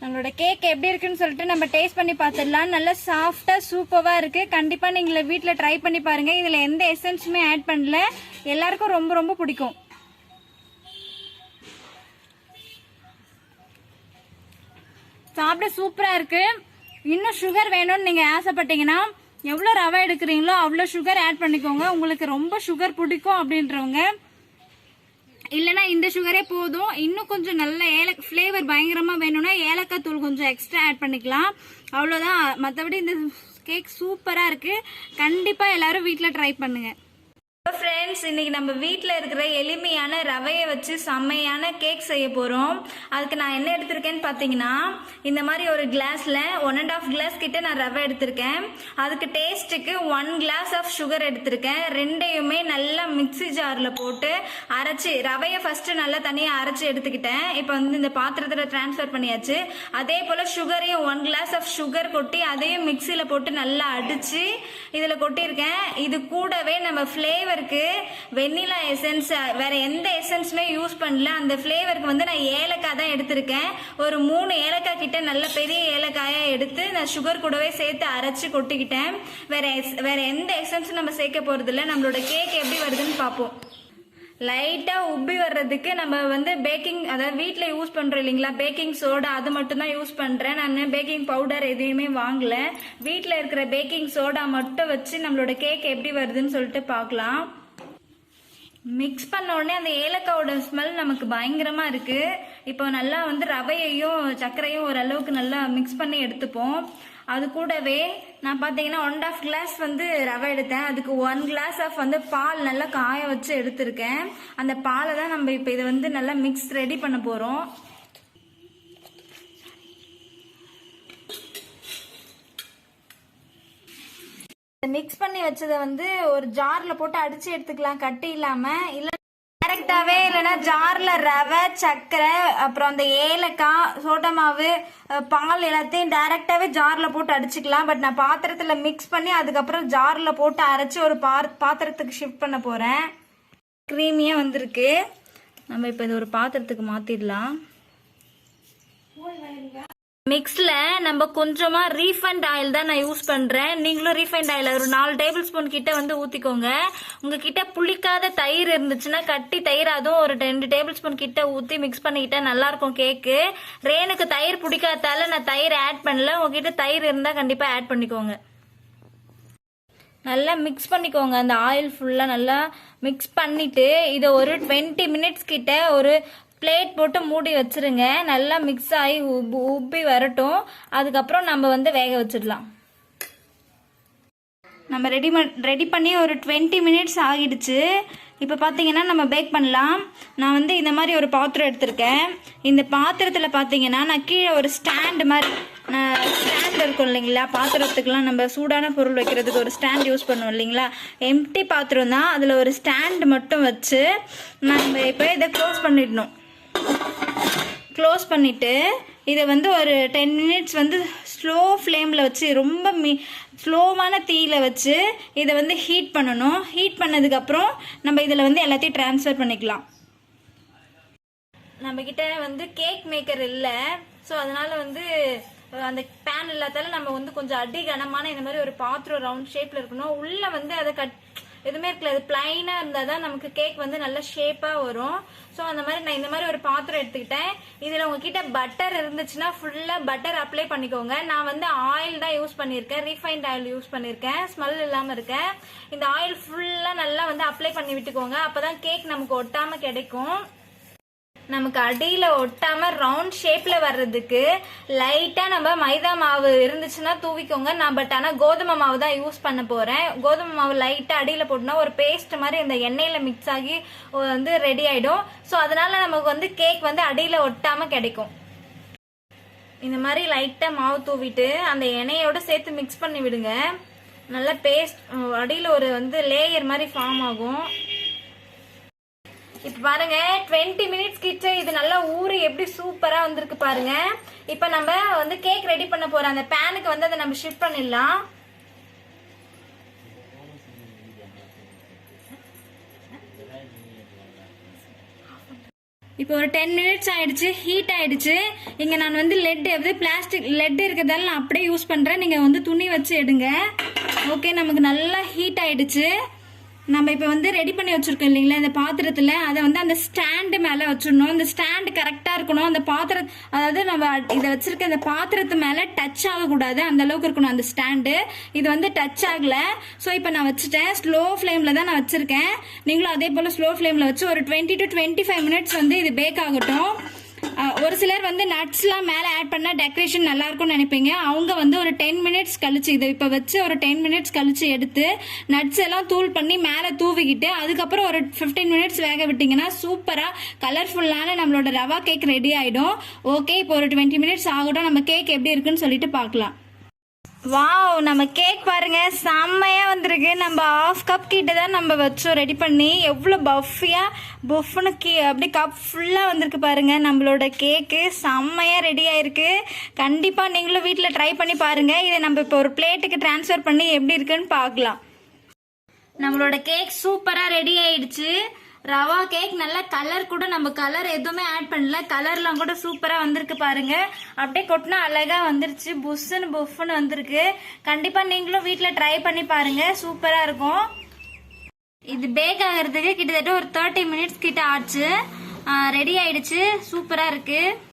நம்மளோட கேக் எப்படி இருக்குன்னு சொல்லிட்டு நம்ம டேஸ்ட் பண்ணி பார்த்துடலாம். நல்லா சாஃப்டா சூப்பரா இருக்கு. கண்டிப்பா நீங்க வீட்டில் ட்ரை பண்ணி பாருங்க. இதுல எந்த எசன்ஸுமே ஆட் பண்ணல. எல்லாருக்கும் ரொம்ப ரொம்ப பிடிக்கும். சாப்பிட சூப்பரா இருக்கு. இன்னும் சுகர் வேணும்னு நீங்க ஆசைப்பட்டீங்கன்னா எவ்வளோ ரவை எடுக்கிறீங்களோ அவ்வளோ சுகர் ஆட் பண்ணிக்கோங்க. உங்களுக்கு ரொம்ப சுகர் பிடிக்கும் அப்படின்றவங்க இல்லைன்னா இந்த சுகரே போதும். இன்னும் கொஞ்சம் நல்ல ஏல ஃப்ளேவர் பயங்கரமாக வேணும்னா ஏலக்காய் தூள் கொஞ்சம் எக்ஸ்ட்ரா ஆட் பண்ணிக்கலாம். அவ்வளோதான் மற்றபடி இந்த கேக் சூப்பராக இருக்குது கண்டிப்பாக எல்லாரும் வீட்டில் ட்ரை பண்ணுங்கள் ஃப்ரெண்ட்ஸ் இன்னைக்கு நம்ம வீட்டில் இருக்கிற எளிமையான ரவையை வச்சு செம்மையான கேக் செய்ய போகிறோம் அதுக்கு நான் என்ன எடுத்திருக்கேன்னு பார்த்தீங்கன்னா இந்த மாதிரி ஒரு கிளாஸில் ஒன் அண்ட் ஆஃப் கிளாஸ் கிட்ட நான் ரவை எடுத்திருக்கேன். அதுக்கு டேஸ்ட்டுக்கு ஒன் கிளாஸ் ஆஃப் சுகர் எடுத்திருக்கேன். ரெண்டையுமே நல்லா மிக்ஸி ஜாரில் போட்டு அரைச்சி ரவையை ஃபஸ்ட்டு நல்லா தனியாக அரைச்சி எடுத்துக்கிட்டேன். இப்போ வந்து இந்த பாத்திரத்தில் டிரான்ஸ்ஃபர் பண்ணியாச்சு. அதே போல் சுகரையும் ஒன் கிளாஸ் ஆஃப் சுகர் கொட்டி அதையும் மிக்சியில் போட்டு நல்லா அடித்து இதில் கொட்டியிருக்கேன். இது கூடவே நம்ம ஃப்ளேவருக்கு வெண்ணிலா எசன்ஸ் வேற எந்த எசன்ஸுமே யூஸ் பண்ணல. அந்த ஃப்ளேவருக்கு வந்து நான் ஏலக்காய் தான் எடுத்திருக்கேன். ஒரு மூணு ஏலக்காய் கிட்ட நல்ல பெரிய ஏலக்காயை எடுத்து நான் சுகர் கூடவே சேர்த்து அரைச்சி கொட்டிக்கிட்டேன். வேற எஸ்- வேற எந்த எசன்ஸும் நம்ம சேர்க்க போறது இல்லை நம்மளோட கேக் எப்படி வருதுன்னு பார்ப்போம். லைட்டாக உப்பி வர்றதுக்கு நம்ம வந்து பேக்கிங் அதாவது வீட்டில் யூஸ் பண்ணுறோம் இல்லைங்களா? பேக்கிங் சோடா அது மட்டும் தான் யூஸ் பண்ணுறேன் நான் பேக்கிங் பவுடர் எதையுமே வாங்கல. வீட்டில் இருக்கிற பேக்கிங் சோடா மட்டும் வச்சு நம்மளோட கேக் எப்படி வருதுன்னு சொல்லிட்டு பார்க்கலாம். மிக்ஸ் பண்ண உடனே அந்த ஏலக்காவோட ஸ்மெல் நமக்கு பயங்கரமா இருக்கு. இப்போ நல்லா வந்து ரவையையும் சர்க்கரையும் ஓரளவுக்கு நல்லா மிக்ஸ் பண்ணி எடுத்துப்போம். அது கூடவே நான் பார்த்தீங்கன்னா ஒன் ஆஃப் கிளாஸ் வந்து ரவை எடுத்தேன். அதுக்கு ஒன் கிளாஸ் ஆஃப் வந்து பால் நல்லா காய வச்சு எடுத்திருக்கேன். அந்த பாலை தான் நம்ம இப்போ இதை வந்து நல்லா மிக்ஸ் ரெடி பண்ண போகிறோம் மிக்ஸ் பண்ணி வச்சதை வந்து ஒரு ஜார்ல போட்டு அடிச்சு எடுத்துக்கலாம் கட்டி இல்லாம. இல்ல டைரக்டாவே இல்லைன்னா ஜார்ல ரவை சர்க்கரை அப்புறம் அந்த ஏலக்காய் சோட்டா மாவு பால் எல்லாத்தையும் டைரக்டாவே ஜார்ல போட்டு அடிச்சுக்கலாம். பட் நான் பாத்திரத்துல மிக்ஸ் பண்ணி அதுக்கப்புறம் ஜார்ல போட்டு அரைச்சு ஒரு பாத்திரத்துக்கு ஷிஃப்ட் பண்ண போறேன். க்ரீமியா வந்திருக்கு. நம்ம இப்போ இது ஒரு பாத்திரத்துக்கு மாத்திடலாம். மிக்ஸில் நம்ம கொஞ்சமாக ரீஃபைண்ட் ஆயில் தான் நான் யூஸ் பண்ணுறேன் நீங்களும் ரீஃபைண்ட் ஆயில் ஒரு நாலு டேபிள் ஸ்பூன் கிட்ட வந்து ஊற்றிக்கோங்க உங்ககிட்ட புளிக்காத தயிர் இருந்துச்சுன்னா கட்டி தயிர் அதுவும் ஒரு ரெண்டு டேபிள் ஸ்பூன் கிட்ட ஊற்றி மிக்ஸ் பண்ணிக்கிட்டா நல்லா இருக்கும் கேக்கு ரேனுக்கு தயிர் பிடிக்காதால நான் தயிர் ஆட் பண்ணல. உங்ககிட்ட தயிர் இருந்தால் கண்டிப்பாக ஆட் பண்ணிக்கோங்க. நல்லா மிக்ஸ் பண்ணிக்கோங்க. அந்த ஆயில் ஃபுல்லாக நல்லா மிக்ஸ் பண்ணிவிட்டு இதை ஒரு டுவெண்ட்டி மினிட்ஸ் கிட்ட ஒரு பிளேட் போட்டு மூடி வச்சுருங்க. நல்லா மிக்ஸ் ஆகி உப்பு உப்பி வரட்டும். அதுக்கப்புறம் நம்ம வந்து வேக வச்சிடலாம். நம்ம ரெடி ரெடி பண்ணி ஒரு டுவெண்ட்டி மினிட்ஸ் ஆகிடுச்சு. இப்போ பார்த்தீங்கன்னா நம்ம பேக் பண்ணலாம். நான் வந்து இந்த மாதிரி ஒரு பாத்திரம் எடுத்திருக்கேன். இந்த பாத்திரத்தில் பார்த்தீங்கன்னா நான் கீழே ஒரு ஸ்டாண்டு மாதிரி ஸ்டாண்ட் இருக்கும் இல்லைங்களா? பாத்திரத்துக்குலாம் நம்ம சூடான பொருள் வைக்கிறதுக்கு ஒரு ஸ்டாண்ட் யூஸ் பண்ணுவோம் இல்லைங்களா? எம்டி பாத்திரம் தான். அதில் ஒரு ஸ்டாண்ட் மட்டும் வச்சு நம்ம இப்போ இதை க்ளோஸ் பண்ணிடணும். க்ளோஸ் பண்ணிவிட்டு இதை வந்து ஒரு டென் மினிட்ஸ் வந்து ஸ்லோ ஃப்ளேமில் வச்சு ரொம்ப மி ஸ்லோவான தீயில் வச்சு இதை வந்து ஹீட் பண்ணணும். ஹீட் பண்ணதுக்கப்புறம் நம்ம இதில் வந்து எல்லாத்தையும் ட்ரான்ஸ்ஃபர் பண்ணிக்கலாம். நம்மக்கிட்ட வந்து கேக் மேக்கர் இல்லை. ஸோ அதனால் வந்து அந்த பேன் இல்லாதால நம்ம வந்து கொஞ்சம் அடி கனமான இந்த மாதிரி ஒரு பாத்திரம் ரவுண்ட் ஷேப்பில் இருக்கணும். உள்ளே வந்து அதை கட் எதுவுமே இருக்கல. அது பிளைனா இருந்தால் தான் நமக்கு கேக் வந்து நல்ல ஷேப்பாக வரும். ஸோ அந்த மாதிரி நான் இந்த மாதிரி ஒரு பாத்திரம் எடுத்துக்கிட்டேன். இதில் உங்ககிட்ட பட்டர் இருந்துச்சுன்னா ஃபுல்லாக பட்டர் அப்ளை பண்ணிக்கோங்க. நான் வந்து ஆயில் தான் யூஸ் பண்ணியிருக்கேன். ரீஃபைண்ட் ஆயில் யூஸ் பண்ணியிருக்கேன். ஸ்மெல் இல்லாமல் இருக்கேன். இந்த ஆயில் ஃபுல்லாக நல்லா வந்து அப்ளை பண்ணி விட்டுக்கோங்க. அப்போ தான் கேக் நமக்கு ஒட்டாமல் கிடைக்கும். நமக்கு அடியில் ஒட்டாமல் ரவுண்ட் ஷேப்பில் வர்றதுக்கு லைட்டாக நம்ம மைதா மாவு இருந்துச்சுன்னா தூவிக்கோங்க. நான் பட் ஆனால் கோதுமை மாவு தான் யூஸ் பண்ண போகிறேன் கோதுமை மாவு லைட்டாக அடியில் போட்டோம்னா ஒரு பேஸ்ட் மாதிரி இந்த எண்ணெயில் மிக்ஸ் ஆகி வந்து ரெடி ஆகிடும் ஸோ அதனால் நமக்கு வந்து கேக் வந்து அடியில் ஒட்டாமல் கிடைக்கும். இந்த மாதிரி லைட்டாக மாவு தூவிட்டு அந்த எண்ணெயோட சேர்த்து மிக்ஸ் பண்ணி விடுங்க. நல்லா பேஸ்ட் அடியில் ஒரு வந்து லேயர் மாதிரி ஃபார்ம் ஆகும். இப்ப பாருங்க 20 மினிட்ஸ் கிட்ட இது நல்லா ஊறி எப்படி சூப்பரா வந்திருக்கு பாருங்க. இப்ப நம்ம வந்து கேக் ரெடி பண்ண போகிறோம் அந்த பேனுக்கு வந்து அதை நம்ம ஷிஃப்ட் பண்ணிடலாம். இப்போ ஒரு டென் மினிட்ஸ் ஆயிடுச்சு ஹீட் ஆயிடுச்சு. இங்க நான் வந்து லெட் எது பிளாஸ்டிக் லெட் இருக்கிறதால நான் அப்படியே யூஸ் பண்றேன். நீங்க வந்து துணி வச்சு எடுங்க. ஓகே நமக்கு நல்லா ஹீட் ஆயிடுச்சு. நம்ம இப்போ வந்து ரெடி பண்ணி வச்சிருக்கோம் இல்லைங்களா இந்த பாத்திரத்தில்? அதை வந்து அந்த ஸ்டாண்டு மேலே வச்சிடணும். அந்த ஸ்டாண்டு கரெக்டாக இருக்கணும். அந்த பாத்திரம் அதாவது நம்ம இதை வச்சுருக்க இந்த பாத்திரத்து மேலே டச் ஆகக்கூடாது. அந்த அளவுக்கு இருக்கணும் அந்த ஸ்டாண்டு இது வந்து டச் ஆகலை. ஸோ இப்போ நான் வச்சுட்டேன். ஸ்லோ ஃப்ளேமில் தான் நான் வச்சுருக்கேன். நீங்களும் அதே போல் ஸ்லோ ஃப்ளேமில் வச்சு ஒரு twenty to twenty five minutes வந்து இது பேக் ஆகட்டும். ஒரு சிலர் வந்து நட்ஸ்லாம் மேலே ஆட் பண்ணால் டெக்கரேஷன் நல்லா இருக்கும்னு நினைப்பீங்க. அவங்க வந்து ஒரு டென் மினிட்ஸ் கழிச்சு இதை இப்போ வச்சு ஒரு டென் மினிட்ஸ் கழிச்சு எடுத்து நட்ஸ் எல்லாம் தூள் பண்ணி மேலே தூவிக்கிட்டு அதுக்கப்புறம் ஒரு ஃபிஃப்டீன் மினிட்ஸ் வேக விட்டிங்கன்னா சூப்பராக கலர்ஃபுல்லான நம்மளோட ரவா கேக் ரெடி ஆகிடும் ஓகே இப்போ ஒரு டுவெண்ட்டி மினிட்ஸ் ஆகட்டும். நம்ம கேக் எப்படி இருக்குன்னு சொல்லிட்டு பார்க்கலாம். வாவ் நம்ம கேக் பாருங்க. செம்மையா வந்திருக்கு. நம்ம ஆஃப் கப் கிட்ட தான் நம்ம வச்சோம். ரெடி பண்ணி எவ்வளோ பஃபியா பஃப்னு கீ அப்படியே கப் ஃபுல்லாக வந்திருக்கு பாருங்க. நம்மளோட கேக்கு செம்மையா ரெடி ஆயிருக்கு. கண்டிப்பாக நீங்களும் வீட்டில் ட்ரை பண்ணி பாருங்க. இதை நம்ம இப்போ ஒரு பிளேட்டுக்கு ட்ரான்ஸ்ஃபர் பண்ணி எப்படி இருக்குன்னு பார்க்கலாம். நம்மளோட கேக் சூப்பராக ரெடி ஆயிடுச்சு. ரவா கேக் நல்ல கலர் கூட நம்ம கலர் எதுவுமே ஆட் பண்ணல. கலர்லாம் கூட சூப்பராக வந்திருக்கு பாருங்க. அப்படியே கொட்டினா அழகா வந்துருச்சு. புஷ்ஷுன்னு புஃப்னு வந்திருக்கு. கண்டிப்பாக நீங்களும் வீட்டில் ட்ரை பண்ணி பாருங்க. சூப்பராக இருக்கும். இது பேக் ஆகிறதுக்கு கிட்டத்தட்ட ஒரு தேர்ட்டி மினிட்ஸ் கிட்ட ஆச்சு. ரெடி ஆயிடுச்சு. சூப்பராக இருக்கு.